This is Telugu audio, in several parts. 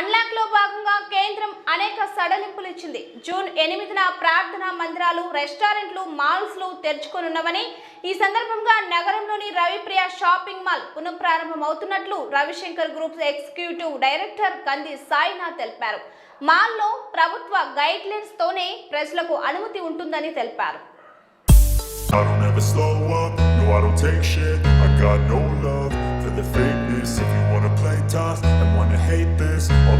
అన్లాక్లో భాగంగా కేంద్రం అనేక సడలింపులు ఇచ్చింది. జూన్ ఎనిమిదిన ప్రార్థనా మందిరాలు రెస్టారెంట్లు మాల్స్లు తెరుచుకోనున్నవని ఈ సందర్భంగా నగరంలోని రవిప్రియ షాపింగ్ మాల్ పునఃప్రారంభం అవుతున్నట్లు Ravishankar group executive director Kandi Sainath తెలిపారు. మాల్లో ప్రభుత్వ గైడ్ లైన్స్ తోనే ప్రజలకు అనుమతి ఉంటుందని తెలిపారు. I don't ever slow up, no I don't take shit. I got no love for the fakeness. If you wanna play tough and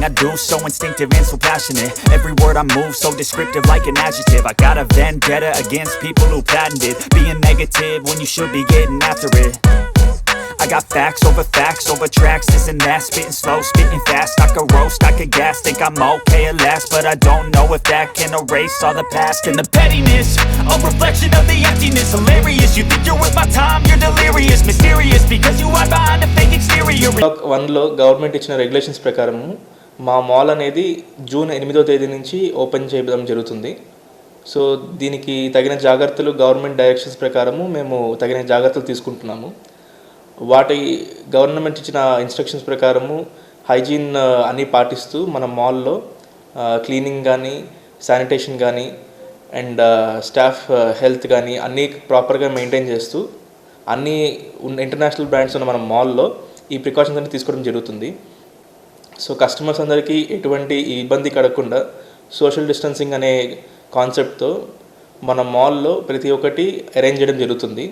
Everything I do so instinctive and so passionate Every word I move so descriptive like an adjective I got a vendetta against people who patented Being negative when you should be getting after it I got facts over facts over tracks, this and that Spitting slow, spitting fast, I could roast, I could gas Think I'm okay at last, but I don't know if that can erase all the past And the pettiness, a reflection of the emptiness Hilarious, you think you're worth my time, you're delirious Mysterious, because you hide behind a fake exterior block వన్లో గవర్నమెంట్ ఇచ్చిన రెగ్యులేషన్స్ ప్రకారము మా మాల్ అనేది జూన్ ఎనిమిదో తేదీ నుంచి ఓపెన్ చేయడం జరుగుతుంది. సో దీనికి తగిన జాగ్రత్తలు గవర్నమెంట్ డైరెక్షన్స్ ప్రకారము మేము తగిన జాగ్రత్తలు తీసుకుంటున్నాము. వాటి గవర్నమెంట్ ఇచ్చిన ఇన్స్ట్రక్షన్స్ ప్రకారము హైజీన్ అన్నీ పాటిస్తూ మన మాల్లో క్లీనింగ్ కానీ శానిటేషన్ కానీ అండ్ స్టాఫ్ హెల్త్ కానీ అన్నీ ప్రాపర్గా మెయింటైన్ చేస్తూ అన్నీ ఉన్న ఇంటర్నేషనల్ బ్రాండ్స్ ఉన్న మన మాల్లో ఈ ప్రికాషన్స్ అన్ని తీసుకోవడం జరుగుతుంది. సో కస్టమర్స్ అందరికీ ఎటువంటి ఇబ్బంది కలగకుండా సోషల్ డిస్టెన్సింగ్ అనే కాన్సెప్ట్తో మన మాల్లో ప్రతి ఒక్కటి అరేంజ్ చేయడం జరుగుతుంది.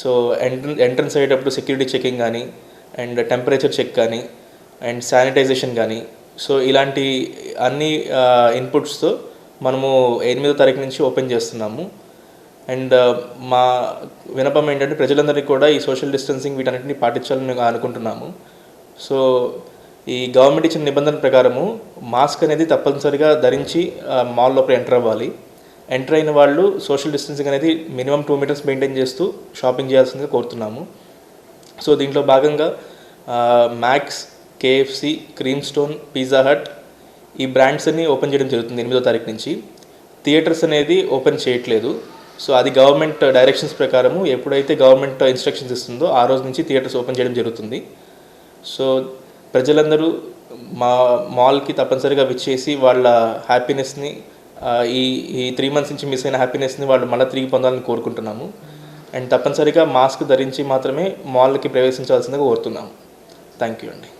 సో ఎంట్రన్ ఎంట్రన్స్ అయ్యేటప్పుడు సెక్యూరిటీ చెకింగ్ కానీ అండ్ టెంపరేచర్ చెక్ కానీ అండ్ శానిటైజేషన్ కానీ సో ఇలాంటి అన్ని ఇన్పుట్స్తో మనము ఎనిమిదో తారీఖు నుంచి ఓపెన్ చేస్తున్నాము. అండ్ మా వినపం ఏంటంటే ప్రజలందరికీ కూడా ఈ సోషల్ డిస్టెన్సింగ్ వీటన్నిటిని పాటించాలని అనుకుంటున్నాము. సో ఈ గవర్నమెంట్ ఇచ్చిన నిబంధన ప్రకారము మాస్క్ అనేది తప్పనిసరిగా ధరించి మాల్ లోపల ఎంటర్ అవ్వాలి. ఎంటర్ అయిన వాళ్ళు సోషల్ డిస్టెన్సింగ్ అనేది మినిమం టూ మీటర్స్ మెయింటైన్ చేస్తూ షాపింగ్ చేయాల్సిందిగా కోరుతున్నాము. సో దీంట్లో భాగంగా Max KFC Cream Stone Pizza Hut ఈ బ్రాండ్స్ అన్ని ఓపెన్ చేయడం జరుగుతుంది ఎనిమిదో తారీఖు నుంచి. థియేటర్స్ అనేది ఓపెన్ చేయట్లేదు. సో అది గవర్నమెంట్ డైరెక్షన్స్ ప్రకారము ఎప్పుడైతే గవర్నమెంట్ ఇన్స్ట్రక్షన్స్ ఇస్తుందో ఆ రోజు నుంచి థియేటర్స్ ఓపెన్ చేయడం జరుగుతుంది. సో ప్రజలందరూ మా మాల్కి తప్పనిసరిగా విచ్చేసి వాళ్ళ హ్యాపీనెస్ని ఈ ఈ త్రీ మంత్స్ నుంచి మిస్ అయిన హ్యాపీనెస్ని వాళ్ళు మళ్ళీ తిరిగి పొందాలని కోరుకుంటున్నాము. అండ్ తప్పనిసరిగా మాస్క్ ధరించి మాత్రమే మాల్కి ప్రవేశించాల్సిందిగా కోరుతున్నాము. థ్యాంక్ యూ అండి.